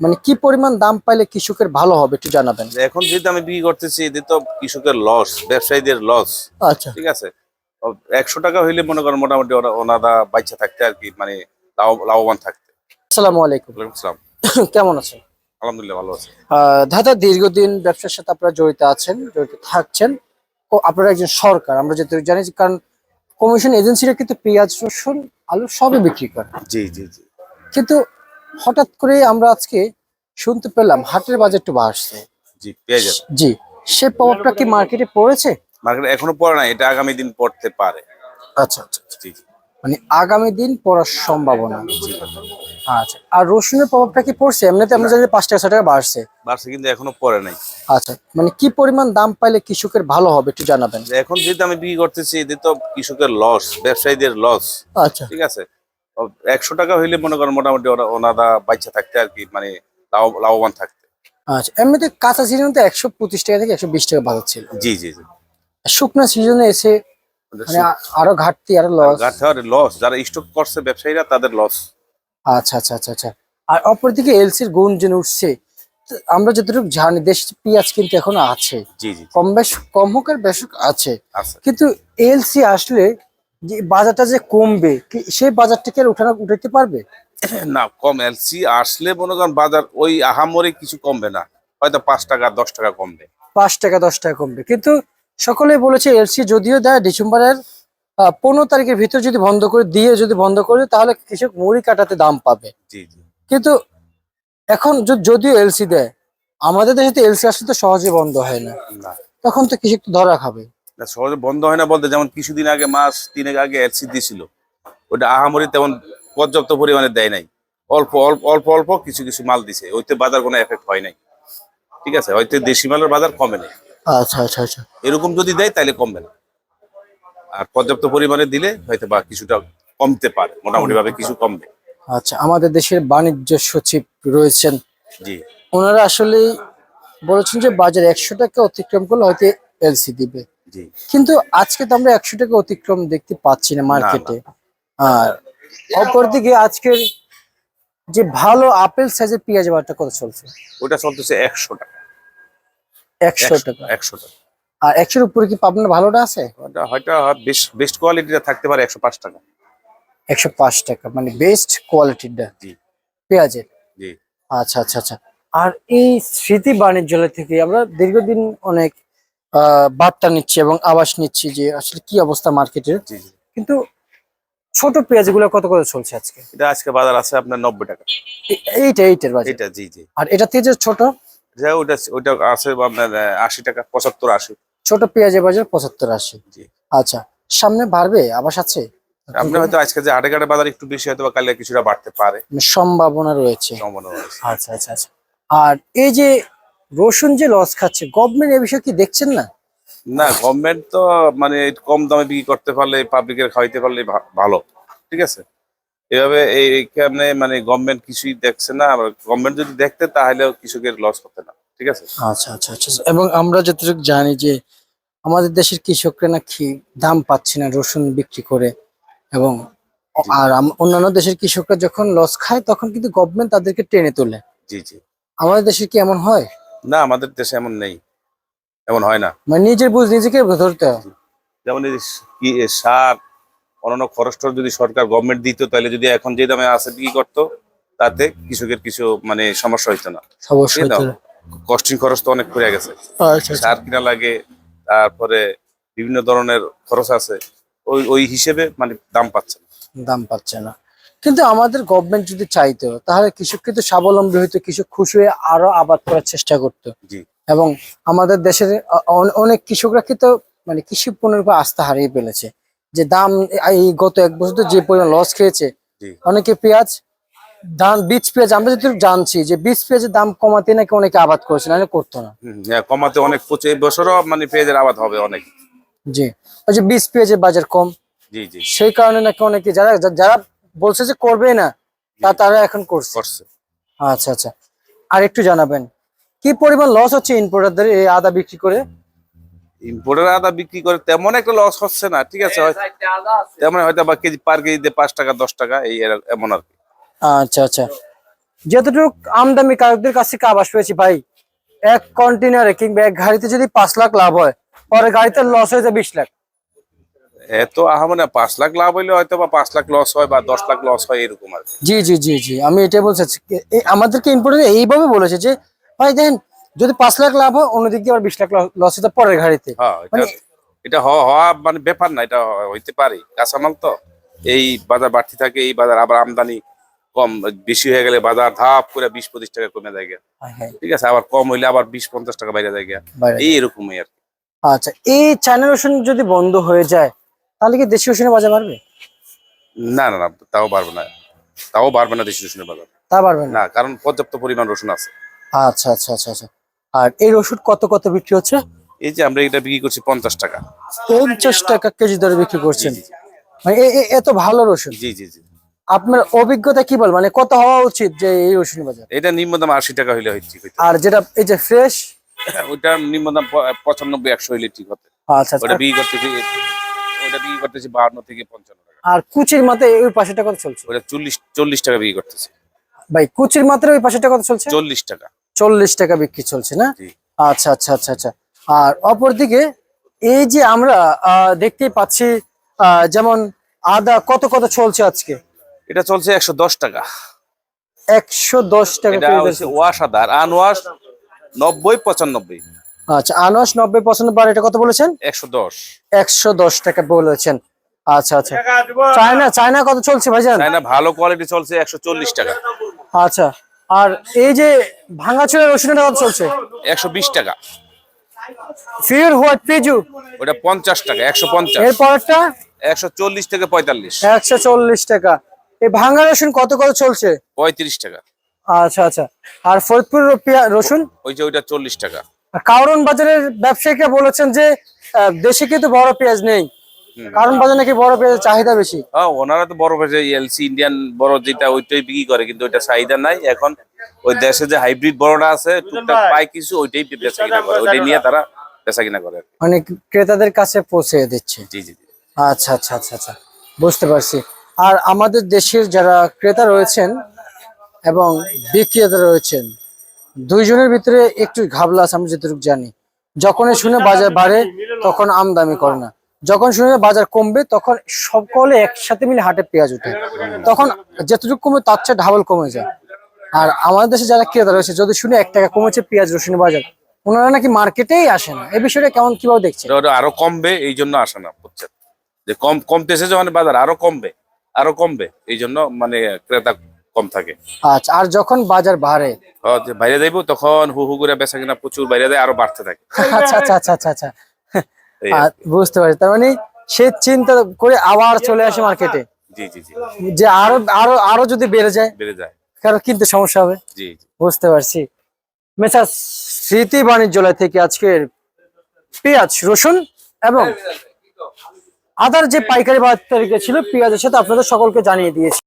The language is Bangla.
মানে কি পরিমাণ দাম পাইলে কৃষকের ভালো হবে একটু জানাবেন। এখন যেহেতু আমি বিক্রি করতেছি এতে তো কৃষকের লস ব্যবসায়ীদের লস আচ্ছা। ঠিক আছে? একশো টাকা হইলে মনে করেন মোটামুটি ওনারা বাচ্চা থাকতে আর কি মানে লাভ- লাভবান থাকতে। আসসালামু আলাইকুম। আসসালাম। কেমন আছেন? আলহামদুলিল্লাহ ভালো আছে। দাদা দীর্ঘদিন ব্যবসার সাথে আপনারা জড়িত আছেন জড়িত থাকছেন। ও আপনারা একজন সরকার আমরা যেহেতু জানি কারণ কমিশন এজেন্সিরা কিন্তু পেঁয়াজ রসুন আলু সবই বিক্রি করে। জি জি জি। কিন্তু হঠাৎ করে আমরা আজকে শুনতে পেলাম হাটের বাজার একটু বাড়ছে জি জি সে প্রভাবটা কি মার্কেটে পড়েছে? মার্কেট এখনও পড়ে না এটা আগামী দিন পড়তে পারে। আচ্ছা আচ্ছা জি জি। মানে আগামী দিন পড়ার সম্ভাবনা। আচ্ছা আর রসুনের প্রভাবটা কি পড়ছে? এমনিতে আমরা জানি যে পাঁচ টাকা ছ টাকা বাড়ছে। বাড়ছে কিন্তু এখনও পড়ে নাই। আচ্ছা মানে কি পরিমাণ দাম পাইলে কৃষকের ভালো হবে একটু জানাবেন? এখন যেহেতু আমি বিক্রি করতেছি এতে তো কৃষকের লস ব্যবসায়ীদের লস আচ্ছা। ঠিক আছে? একশো টাকা হইলে মনে করেন মোটামুটি ওনারা বাচ্চা থাকতে আর কি মানে লাভ- লাভবান থাকতে। আচ্ছা এমনিতে কাঁচা সিজনে তো একশো পঁচিশ টাকা থেকে একশো বিশ টাকা বাজার ছিল। জি জি জি। শুকনো সিজনে এসে মানে আরও ঘাটতি আরও লস লস যারা স্টক করছে ব্যবসায়ীরা তাদের লস আচ্ছা আচ্ছা আচ্ছা আচ্ছা। আর অপরদিকে এলসির গুণ যেন উঠছে আমরা যতটুকু জানি দেশে পেঁয়াজ কিন্তু এখনও আছে। জি জি কম বেশ কম হোক আর বেশ আছে। কিন্তু এলসি আসলে যে বাজারটা যে কমবে কি- সেই বাজারটাকে উঠানো উঠাইতে পারবে? না কম এলসি আসলে মনে করেন বাজার ওই আহামরি কিছু কমবে না। হয়তো পাঁচ টাকা দশ টাকা কমবে। পাঁচ টাকা দশ টাকা কমবে। কিন্তু সকলেই বলেছে এলসি যদিও দেয় ডিসেম্বরের পনেরো তারিখের ভিতর যদি বন্ধ করে দিয়ে যদি বন্ধ করে তাহলে কৃষক মুড়ি কাটাতে দাম পাবে। জি জি। কিন্তু এখন যদিও এলসি দেয় আমাদের দেশে তো এলসি আসলে তো সহজে বন্ধ হয় না। না। তখন তো কৃষক তো ধরা খাবে। না, সহজে বন্ধ হয় না বলতে যেমন কিছুদিন আগে মাস তিনেক আগে এলসি দিয়েছিল ওটা আহামরি তেমন পর্যাপ্ত পরিমাণে দেয় নাই। অল্প অল্প অল্প অল্প কিছু কিছু মাল দিছে। ওইতে বাজার কোনো এফেক্ট হয় নাই। ঠিক আছে? হয়তো দেশি মালের বাজার কমে না আচ্ছা আচ্ছা আচ্ছা। এরকম যদি দেয় তাহলে কমবে না। আর পর্যাপ্ত পরিমাণে দিলে হয়তো বা কিছুটা কমতে পারে। মোটামুটি ভাবে কিছু কমবে। আচ্ছা আমাদের দেশের বাণিজ্য সচিব রয়েছেন। জি। ওনারা আসলে বলেছেন যে বাজার একশো টাকা অতিক্রম করলে হয়তো এলসি দিবে। কিন্তু আজকে তো আমরা একশো টাকা অতিক্রম দেখতে পাচ্ছি না মার্কেটে। আর অপরদিকে আজকের যে ভালো আপেল সাইজের পেঁয়াজ বাজারটা কত চলছে? ওটা চলতেছে একশো টাকা। একশো টাকা। একশো টাকা। আর একশোর উপরে কি পাবনা ভালোটা আছে? ওটা হয়তো বেস্ট কোয়ালিটিটা থাকতে পারে একশো পাঁচ টাকা। একশো পাঁচ টাকা মানে বেস্ট কোয়ালিটিটা। পেঁয়াজের? আচ্ছা আচ্ছা আচ্ছা। আর এই স্মৃতি বাণিজ্যালয় থেকে আমরা দীর্ঘদিন অনেক বার্তা নিচ্ছি এবং আবাস নিচ্ছি যে আসলে কি অবস্থা মার্কেটের। কিন্তু ছোট পেঁয়াজগুলো কত করে চলছে আজকে? এটা আজকে বাজার আছে আপনার নব্বই টাকা। এইটা এইটার বাজার? এটা জি জি। আর এটা তেজের ছোট? যা ওটা ওটা আছে আপনার আশি টাকা পঁচাত্তর আশি। ছোট পেঁয়াজের বাজার পঁচাত্তর আশি। জি। আচ্ছা সামনে বাড়বে? আবাস আছে? আপনি হয়তো আজকে যে বাজার একটু বেশি হয়তো বা কিছুটা বাড়তে পারে। সম্ভাবনা রয়েছে। সম্ভাবনা আচ্ছা আচ্ছা আচ্ছা। আর এই যে রসুন যে লস খাচ্ছে গভর্নমেন্ট এ বিষয়ে কি দেখছেন না? না গভর্নমেন্ট তো মানে কম দামে বিক্রি করতে পারলে পাবলিকের খাওয়াইতে পারলে ভালো ঠিক আছে? এভাবে এই এইখানে মানে গভর্নমেন্ট কিছুই দেখছে না গভর্নমেন্ট যদি দেখতে তাহলেও কৃষকের লস হতে না ঠিক আছে? আচ্ছা আচ্ছা আচ্ছা এবং আমরা যতটুকু জানি যে আমাদের দেশের কৃষকরা নাকি দাম পাচ্ছে না রসুন বিক্রি করে এবং আর অন্যান্য দেশের কৃষকরা যখন লস খায় তখন কিন্তু গভর্নমেন্ট তাদেরকে টেনে তোলে। জি জি। আমাদের দেশে কি এমন হয়? না আমাদের দেশে এমন নেই। এমন হয় না। মানে নিজের বুঝ নিজেকে ধরতে যেমন এই কি সার অন্যান্য খরচটা যদি সরকার গভর্নমেন্ট দিত তাহলে যদি এখন যে দামে আছে কি করতো তাতে কৃষকের কিছু মানে সমস্যা হইতো না। কস্টিং খরচ তো অনেক পড়ে গেছে। আচ্ছা আচ্ছা। সার কিনা লাগে তারপরে বিভিন্ন ধরনের খরচ আছে। ওই ওই হিসেবে মানে দাম পাচ্ছে না। দাম পাচ্ছে না। কিন্তু আমাদের গভর্নমেন্ট যদি চাইতো তাহলে কৃষক কিন্তু স্বাবলম্বী হইতো কৃষক খুশি হয়ে আরও আবাদ করার চেষ্টা করতো। এবং আমাদের দেশের অনেক কৃষকরা কিন্তু মানে কৃষি পণ্যের উপর আস্থা হারিয়ে ফেলেছে। যে দাম এই গত এক বছর তো যে পরিমাণ লস খেয়েছে অনেকে পেঁয়াজ ধান বীজ পেঁয়াজ আমরা যেহেতু জানছি যে বীজ পেঁয়াজের দাম কমাতে নাকি অনেকে আবাদ করেছে নাহলে করতো না। হ্যাঁ, কমাতে অনেক এই বছরও মানে পেঁয়াজের আবাদ হবে অনেক। জি। ওই যে বীজ পেঁয়াজের বাজার কম জি জি। সেই কারণে নাকি অনেকে যারা যারা বলছে যে করবে না। তা তারা এখন করছে। করছে। আচ্ছা আচ্ছা। আর একটু জানাবেন কি পরিমাণ লস হচ্ছে ইম্পোর্টারদের এই আদা বিক্রি করে? ইম্পোর্টের আদা বিক্রি করে তেমন একটা লস হচ্ছে না ঠিক আছে? তেমন হয়তো বা কেজি পার কেজিতে পাঁচ টাকা দশ টাকা এই এমন আর কি। আচ্ছা আচ্ছা। যতটুকু আমদামি কারকদের কাছ থেকে আবাস পেয়েছি ভাই এক কন্টেনারে কিংবা এক গাড়িতে যদি পাঁচ লাখ লাভ হয় পরে গাড়িতে লস হয়ে যায় বিশ লাখ। এত আহা মানে পাঁচ লাখ লাভ হইলে হয়তো বা পাঁচ লাখ লস হয় বা দশ লাখ লস হয় এরকম আর জি জি জি জি আমি এটাই বলতে চাচ্ছি। আমাদেরকে ইম্পর্টেন্ট এইভাবে বলেছে যে ভাই দেখেন যদি পাঁচ লাখ লাভ হয় অন্যদিক দিয়ে আবার বিশ লাখ লস হতে পরের গাড়িতে হ্যাঁ এটা মানে- হওয়া মানে ব্যাপার না এটা হইতে পারে কাঁচামাল তো। এই বাজার বাড়তি থাকে এই বাজার আবার আমদানি কম বেশি হয়ে গেলে বাজার ধাপ করে বিশ পঁচিশ টাকা কমে যায় গিয়া। হ্যাঁ, হ্যাঁ, ঠিক আছে আবার কম হইলে আবার বিশ পঞ্চাশ টাকা বাইরে যায়। এই এরকমই আর আচ্ছা এই চায়না রসুন যদি বন্ধ হয়ে যায় তাহলে কি দেশি রসুনের বাজার বাড়বে? না না না তাও পারবে না। তাও পারবে না দেশি রসুনের বাজার। তা পারবে না। না কারণ পর্যাপ্ত পরিমাণ রসুন আছে। আচ্ছা আচ্ছা আচ্ছা আচ্ছা। আর এই রসুন কত কত বিক্রি হচ্ছে? এই যে আমরা এটা বিক্রি করছি পঞ্চাশ টাকা। পঞ্চাশ টাকা কেজি দরে বিক্রি করছেন। মানে এত ভালো রসুন। জি জি জি। আপনার অভিজ্ঞতা কি বল? মানে কত হওয়া উচিত যে এই রসুন বাজার? এটা নিম্ন দাম আশি টাকা হইলে হইতো। আর যেটা এই যে ফ্রেশ ওইটা নিম্ন দাম প- পঁচানব্বই একশো হইলে ঠিক হতো। আচ্ছা ওটা আচ্ছা বিক্রি করতেছি ওটা বিক্রি করতেছি বাহান্ন থেকে পঞ্চান্ন টাকা। আর কুচির মাত্রা ওই পাশেটা কত চলছে? ওটা চল্লিশ চল্লিশ টাকা বিক্রি করতেছি। ভাই কুচির মাত্রা ওই পাশেটা কত চলছে? চল্লিশ টাকা। চল্লিশ টাকা বিক্রি চলছে না? আচ্ছা আচ্ছা আচ্ছা আচ্ছা। আর অপরদিকে এই যে আমরা আহ, দেখতেই পাচ্ছি আহ, যেমন আদা কত কত চলছে আজকে? এটা চলছে একশো দশ টাকা। একশো দশ টাকা ওয়াশ আদা আর আনওয়াশ নব্বই পঁচানব্বই। আচ্ছা আনাস নব্বই পঁচানব্বই আর এটা কত বলেছেন? একশো দশ। একশো দশ টাকা বলেছেন। আচ্ছা আচ্ছা। চায়না চায়না কত চলছে ভাইজান? তাই না ভালো কোয়ালিটি চলছে একশো চল্লিশ টাকা। আচ্ছা আর এই যে ভাঙাচোরা রসুনটা কত চলছে? একশো বিশ টাকা। ফির হোয়াট পিজু ওটা পঞ্চাশ টাকা একশো পঞ্চাশ। এর পরেরটা? একশো চল্লিশ থেকে পঁয়তাল্লিশ। একশো চল্লিশ টাকা। এই ভাঙা রসুন কত কত চলছে? পঁয়ত্রিশ টাকা। আচ্ছা আচ্ছা। আর ফরিদপুর রসুন? ওই যে ওইটা চল্লিশ টাকা। কারণ বাজারের ব্যবসায়ীরা বলেছেন যে আহ, দেশে কিন্তু বড় পেঁয়াজ নেই। কারণ বাজার নাকি বড় পেঁয়াজের চাহিদা বেশি? হ্যাঁ ওনারা তো বড় পেঁয়াজ এলসি ইন্ডিয়ান বড় যেটা ওইটাই বিক্রি করে কিন্তু ওইটা চাহিদা নাই। এখন ওই দেশে যে হাইব্রিড বড়টা আছে টুকটাক পায় কিছু ওইটাই বেচা কিনা করে। ওইটাই নিয়ে তারা বেচা কিনা করে মানে ক্রেতাদের কাছে পৌঁছে দিচ্ছে। জি জি জি। আচ্ছা আচ্ছা আচ্ছা আচ্ছা। বুঝতে পারছি। আর আমাদের দেশের যারা ক্রেতা রয়েছেন এবং বিক্রেতা রয়েছেন দুইজনের ভিতরে একটু ঘাবলা আছে, আমি যতটুকু জানি। যখনই শুনে বাজার বাড়ে, তখন আমদামি করে না। যখন শুনে বাজার কমবে, তখন সকলে একসাথে মিলে হাটে পেঁয়াজ উঠে তখন যতটুকু কমে, তার চেয়ে ডাবল কমে যায়। আর আমাদের দেশে যারা ক্রেতা রয়েছে, যদি শুনে এক টাকা কমেছে পেঁয়াজ রসুনের বাজার, ওনারা নাকি মার্কেটেই আসে না। এই বিষয়টা কেমন, কীভাবে দেখছে আরও কমবে, এই জন্য আসে না, বুঝছেন? যে কম, কমতেছে যখন বাজার, আরও কমবে আরও কমবে, এই জন্য মানে ক্রেতা কম থাকে। আচ্ছা আর যখন বাজার বাড়ে? বাইরে যাইবো তখন হু হু করে বেচা কিনা প্রচুর বাইরে যায় আরও বাড়তে থাকে। আচ্ছা আচ্ছা আচ্ছা আচ্ছা আচ্ছা। বুঝতে পারছি। তার মানে সে চিন্তা করে আবার চলে আসে মার্কেটে জি জি জি। যে আরও আরও আরও যদি বেড়ে যায়? বেড়ে যায়। কারণ কিনতে সমস্যা হবে। জি বুঝতে পারছি। মেসা স্মৃতি বাণিজ্যালয় থেকে আজকের পেঁয়াজ রসুন এবং আদার যে পাইকারি বাজার তালিকা ছিল পেঁয়াজের সাথে আপনাদের সকলকে জানিয়ে দিয়েছি।